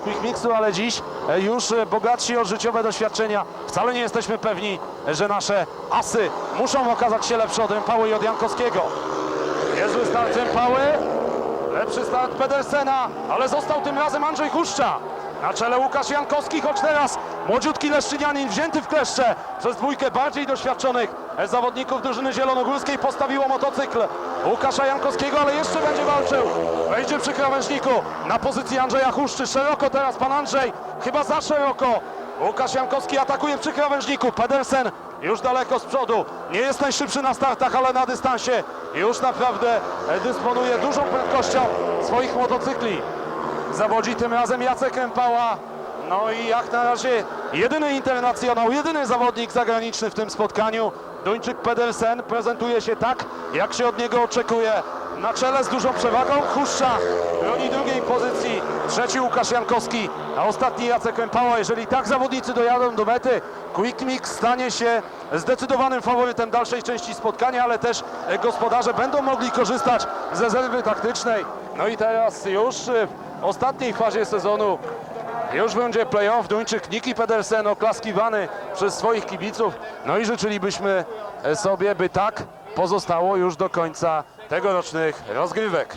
Quick Mixu, ale dziś e, już e, bogatsi o życiowe doświadczenia. Wcale nie jesteśmy pewni, że nasze asy muszą okazać się lepsze od Empały i od Jankowskiego. Niezły start Empały, lepszy start Pedersena, ale został tym razem Andrzej Huszcza. Na czele Łukasz Jankowski, choć teraz młodziutki Leszczynianin wzięty w kleszcze przez dwójkę bardziej doświadczonych zawodników drużyny zielonogórskiej postawiło motocykl Łukasza Jankowskiego, ale jeszcze będzie walczył. Wejdzie przy krawężniku na pozycji Andrzeja Huszczy. Szeroko teraz pan Andrzej, chyba za szeroko. Łukasz Jankowski atakuje przy krawężniku. Pedersen już daleko z przodu. Nie jest najszybszy na startach, ale na dystansie już naprawdę dysponuje dużą prędkością swoich motocykli. Zawodzi tym razem Jacek Empała. No i jak na razie jedyny internacjonał, jedyny zawodnik zagraniczny w tym spotkaniu. Duńczyk Pedersen prezentuje się tak, jak się od niego oczekuje. Na czele z dużą przewagą Huszcza broni drugiej pozycji, trzeci Łukasz Jankowski, a ostatni Jacek Empała. Jeżeli tak zawodnicy dojadą do mety, Quick Mix stanie się zdecydowanym faworytem dalszej części spotkania, ale też gospodarze będą mogli korzystać z rezerwy taktycznej. No i teraz już w ostatniej fazie sezonu już będzie playoff. Duńczyk Niki Pedersen oklaskiwany przez swoich kibiców. No i życzylibyśmy sobie, by tak pozostało już do końca tegorocznych rozgrywek.